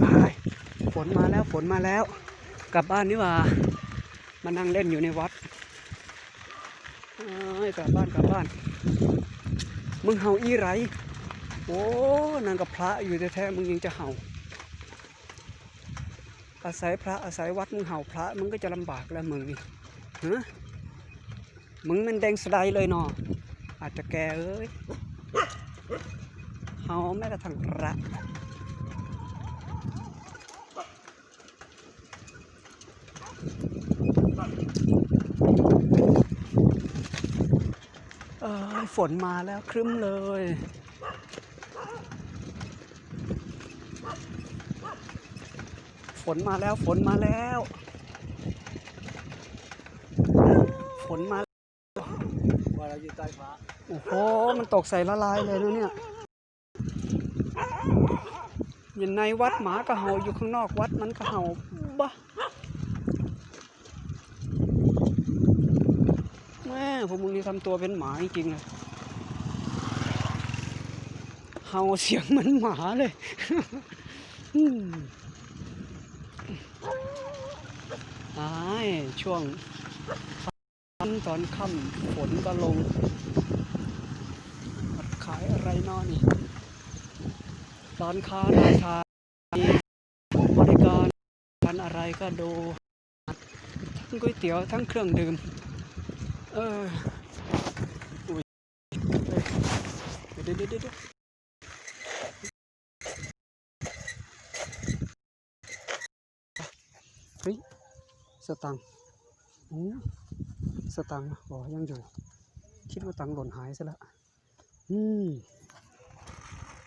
ไปฝนมาแล้วฝนมาแล้ว กลับบ้านนี่ว่า มานั่งเล่นอยู่ในวัดเอ้กลับบ้านกลับบ้าน มึงเห่าอีไร โอ้นั่นกับพระอยู่แท้ๆมึงยังจะเห่า อาศัยพระอาศัยวัดมึงเห่าพระมึงก็จะลำบากแล้วมึงนี่ฮะมึงมันแดงสะใดเลยเนาะอาจจะแกเอ้ยเห่าแม้กระทั่งพระ เอ้ยฝนมาแล้วครึ้มเลย ฝนมาแล้วฝนมาแล้ว ฝนมาว่าเราอยู่ใต้ฟ้าโอ้โห มันตกใส่ละลายเลยนะเนี่ยอยู่ในวัดหมากระเห่าอยู่ข้างนอกวัดมันกระเห่าบ้าแม่ พวกมึงนี่ทำตัวเป็นหมาจริงเลยเห่าเสียงเหมือนหมาเลยอืมอายช่วงตอนค่ำฝนก็ลงขายอะไรนอนี่ร้านค้ารานค้าบริการการอะไรก็ดู ทั้งก๋วยเตี๋ยวทั้งเครื่องดื่ม อออุ้ยเดี๋ยวเดี๋ยวเดี๋ยวเดี๋ยเฮ้ยสตังค์โอ้สตังค์บอยังอยู่ คิดว่าตังค์หล่นหายซะแล้วอืม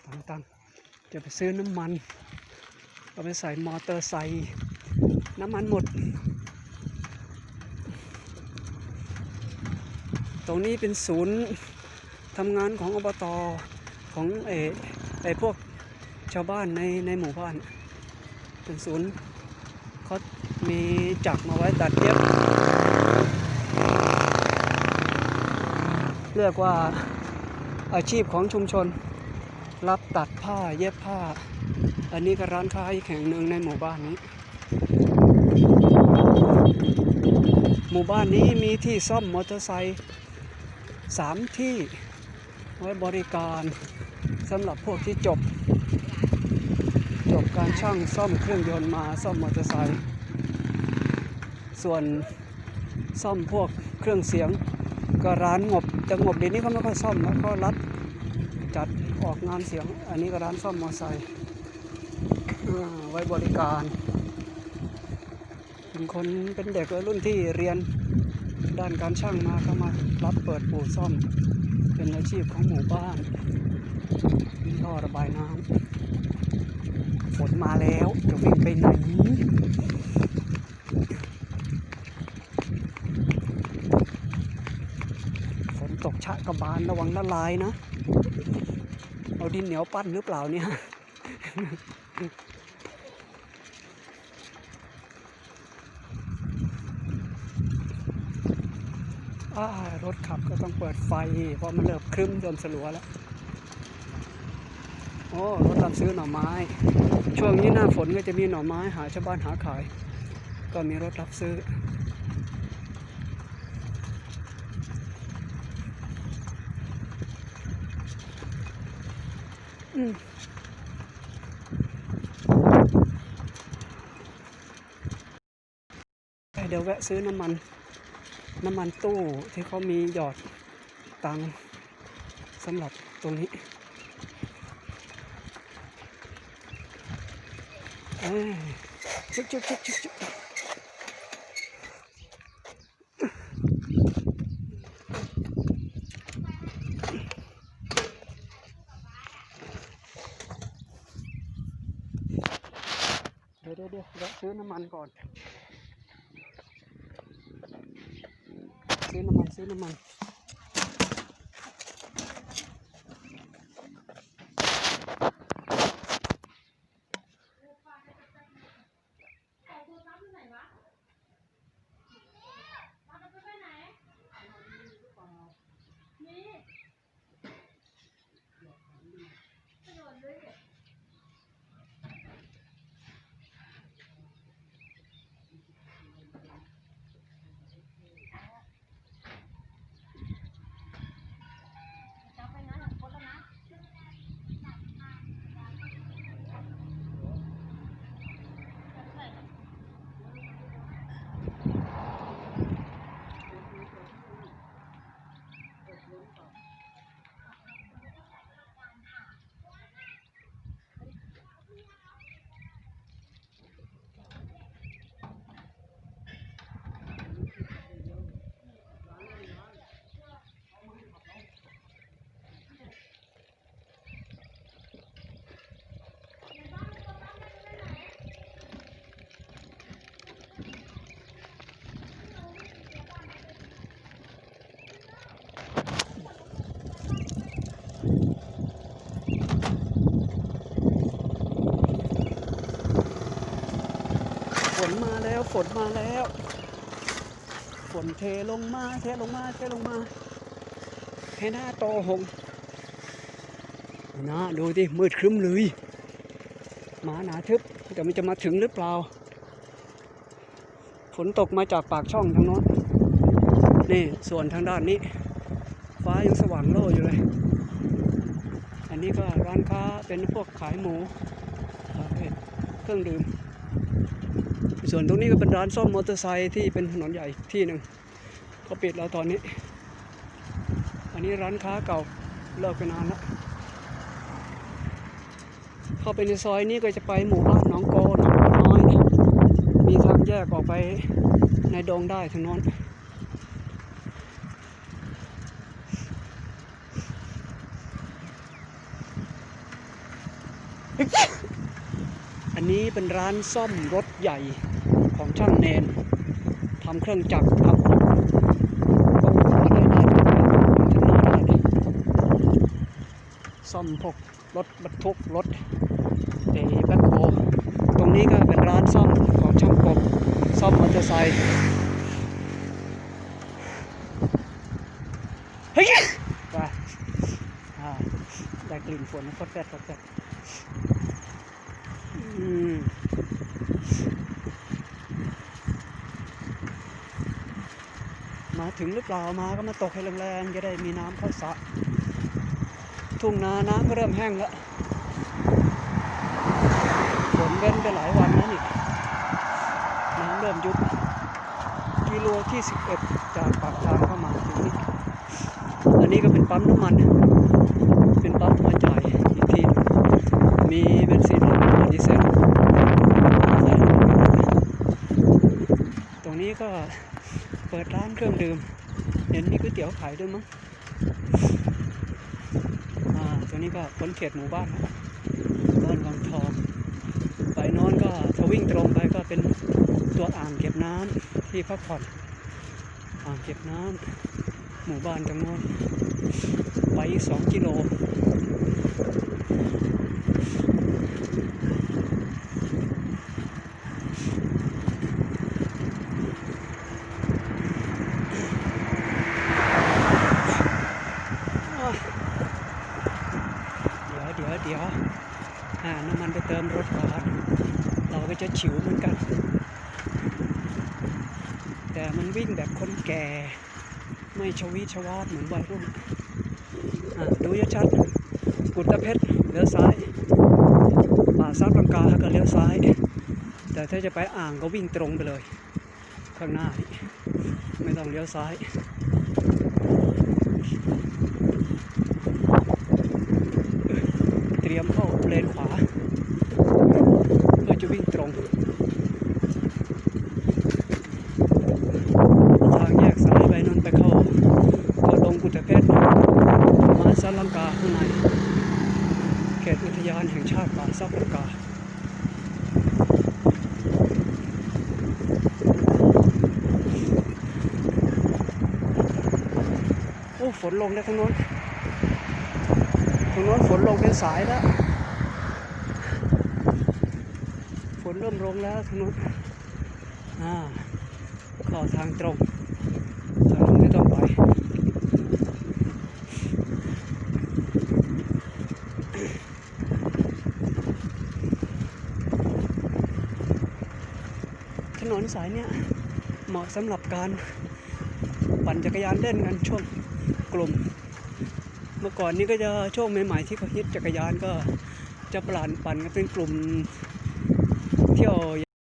ตังตังจะไปซื้อน้ำมัน เอาไปใส่มอเตอร์ไซค์น้ำมันหมด ตรงนี้เป็นศูนย์ทำงานของอบตของเอไอพวกชาวบ้านในในหมู่บ้าน เป็นศูนย์เขามีจักมาไว้ตัดเย็บเรียกว่าอาชีพของชุมชน รับตัดผ้าเย็บผ้า อันนี้ก็ร้านค้าอีกแห่งหนึ่งในหมู่บ้านนี้ หมู่บ้านนี้มีที่ซ่อมมอเตอร์ไซค์ สามที่ไว้บริการสำหรับพวกที่จบ จบการช่างซ่อมเครื่องยนต์มาซ่อมมอเตอร์ไซค์ส่วนซ่อมพวกเครื่องเสียงก็ร้านงบแต่งบเดี๋ยวนี้เขาไม่ค่อยซ่อมแล้วก็รัดจัดออกงานเสียง อันนี้ก็ร้านซ่อมมอเตอร์ไซค์ไว้บริการ เป็นคนเป็นเด็กวัยรุ่นที่เรียน ด้านการช่างมาก็มารับเปิดปู่ซ่อม เป็นอาชีพของหมู่บ้านมีท่อระบายน้ำฝนมาแล้วจะวิ่งไปไหนฝนตกชะกระบาลระวังละลายนะ เอาดินเหนียวปั้นหรือเปล่าเนี่ย รถขับก็ต้องเปิดไฟ เพราะมันเริ่มครึ้มเริ่มสลัวแล้ว โอ้รถรับซื้อหน่อไม้ ช่วงนี้หน้าฝนก็จะมีหน่อไม้หาชาวบ้านหาขาย ก็มีรถรับซื้ออืมเดี๋ยวแวะซื้อน้ำมัน น้ำมันตู้ที่เขามีหยอดตังค์สำหรับตรงนี้เอ้ยจุ๊บจุ๊บจุ๊บจุ๊บจุ๊บเดี๋ยวเดี๋ยวเดี๋ยวซื้อน้ำมันก่อน ซื้อน้ำ นซื้อน้ำมันฝนมาแล้วฝนมาแล้ว ฝนเทลงมาเทลงมาเทลงมาให้หน้าโตหงนะดูดิมืดครึ้มเลยหมาหนาทึบแต่มันจะมาถึงหรือเปล่า ฝนตกมาจากปากช่องทางโน้นนี่ส่วนทางด้านนี้ ฟ้ายังสว่างโล่อยู่เลย อันนี้ก็ร้านค้าเป็นพวกขายหมูเครื่องดื่ม ส่วนตรงนี้ก็เป็นร้านซ่อมมอเตอร์ไซค์ที่เป็นถนนใหญ่ที่หนึ่งเขาปิดแล้วตอนนี้ อันนี้ร้านค้าเก่าเลิกไปนานแล้วเข้าไปในซอยนี้ก็จะไปหมู่บ้านหนองโกหนองโกน้อย มีทางแยกออกไปในดงได้ทางโน้นอันนี้เป็นร้านซ่อมรถใหญ่ ช่างเนนทำเครื่องจักรทำอะไรได้ทำนาได้ซ่อมพวกรถบรรทุกรถเอแบ็คโฮตรงนี้ก็เป็นร้านซ่อมของช่างกบซ่อมมอเตอร์ไซค์เฮ้ยไปได้กลิ่นฝนฟดแฟดฟดแฟดอืม มาถึงหรือเปล่ามาก็มาตกให้แรงๆจะได้มีน้ำเข้าสระทุ่งนาน้ำก็เริ่มแห้งแล้วฝนเว้นไปหลายวันแล้วนี่น้ำเริ่มยุบกิโลที่ 11 จากปากทางเข้ามาถึงนี่อันนี้ก็เป็นปั๊มน้ำมัน เป็นปั๊มมาจ่ายอีกทีหนึ่งมีเบนซินและดีเซลตรงนี้ก็ เปิดร้านเครื่องดื่ม เห็นมีก๋วยเตี๋ยวขายด้วยมั้ง อ่าตรงนี้ก็พ้นเขตหมู่บ้านบ้านวังทอง ไปน้นก็ถ้าวิ่งตรงไปก็เป็นตัวอ่างเก็บน้ำที่พักผ่อน อ่างเก็บน้ำหมู่บ้านตรงโน้นไปอีกสองกิโล เดี๋ยวหาน้ำมันไปเติมรถก่อนเราก็จะฉิวเหมือนกัน แต่มันวิ่งแบบคนแก่ ไม่ชวีชวาดเหมือนวัยรุ่นดูชัดๆกุดตะเพชรเลี้ยวซ้าย ป่าซับลังกาก็เลี้ยวซ้าย แต่ถ้าจะไปอ่างก็วิ่งตรงไปเลย ข้างหน้า ไม่ต้องเลี้ยวซ้ายม เข้าเลนขวาเพื่อจะวิ่งตรงทางแยกซ้ายไปนนไปเข้าเข้าดงกุตเพชรมาซาลังกาข้างในเขตอุทยานแห่งชาติป่าซับลังกาโอ้ฝนลงแล้วทางโน้นตรงโน้นฝนลงเป็นสายแล้ว ฝนเริ่มลงแล้วทางโน้นอ่าข้าทางตรงทางนู้นไม่ต้องไปถนนสายเนี้ยเหมาะสำหรับการปั่นจักรยานเล่นกันช่วงกลุ่ม เมื่อก่อนนี้ก็จะช่วงใหม่ๆที่เขาฮิตจักรยานก็จะปลานปั่นกันเป็นกลุ่ม เที่ยว